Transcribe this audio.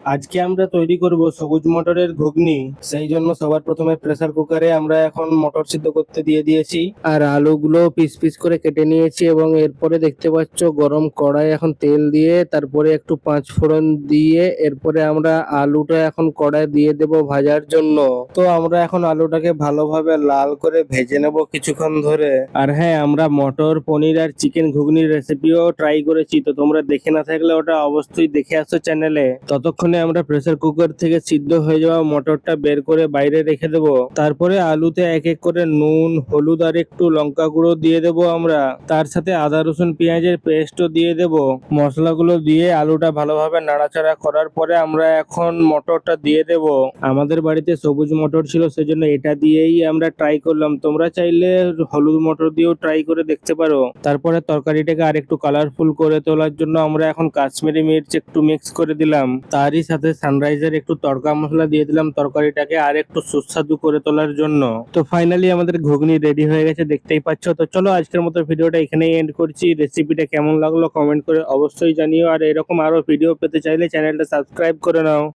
আজকে আমরা তৈরি করব সবুজ মটরের ঘুগনি। সেই জন্য সবার প্রথমে প্রেসার কুকারে আমরা এখন মটর সিদ্ধ করতে দিয়ে দিয়েছি। আর আলুগুলো পিস পিস করে কেটে নিয়েছি এবং এরপরে দেখতে পাচ্ছ গরম কড়াই এখন তেল দিয়ে, তারপরে একটু পাঁচ ফোড়ন দিয়ে, এরপরে আমরা আলুটা এখন কড়াই দিয়ে দেব ভাজার জন্য। তো আমরা এখন আলুটাকে ভালোভাবে লাল করে ভেজে নেব কিছুক্ষণ ধরে। আর হ্যাঁ আমরা মটর, পনির আর চিকেন ঘুগনির রেসিপিও ট্রাই করেছি। তো তোমরা দেখে না থাকলে ওটা অবশ্যই দেখে আসো চ্যানেলে ততক্ষণে আমরা প্রেসার কুকার থেকে সিদ্ধ হয়ে যাওয়া মটরটা বের করে বাইরে রেখে দেব। তারপরে আলুতে এক এক করে নুন, হলুদ আর একটু লঙ্কা গুঁড়ো দিয়ে দেব আমরা। তার সাথে আদা, রসুন, পেঁয়াজের পেস্টও দিয়ে দেব। মশলাগুলো দিয়ে আলুটা ভালোভাবে নাড়াচাড়া করার পরে আমরা এখন মটরটা দিয়ে দেব। আমাদের বাড়িতে সবুজ মটর ছিল, সেজন্য এটা দিয়েই আমরা ট্রাই করলাম। তোমরা চাইলে হলুদ মটর দিয়েও ট্রাই করে দেখতে পারো। তারপরে তরকারিটাকে আরেকটু কালারফুল করে তোলার জন্য আমরা এখন কাশ্মীরি মির্চ একটু মিক্স করে দিলাম। তারই সাথে সানরাইজের একটু তড়কা মশলা দিয়ে দিলাম তরকারিটাকে আর একটু সুস্বাদু করে তোলার জন্য। তো ফাইনালি আমাদের ঘুগনি রেডি হয়ে গেছে, দেখতেই পাচ্ছ। তো চলো আজকের মতো ভিডিওটা এখানেই এন্ড করছি। রেসিপিটা কেমন লাগল কমেন্ট করে অবশ্যই জানিও। আর এরকম আরও ভিডিও পেতে চাইলে চ্যানেলটা সাবস্ক্রাইব করে নাও।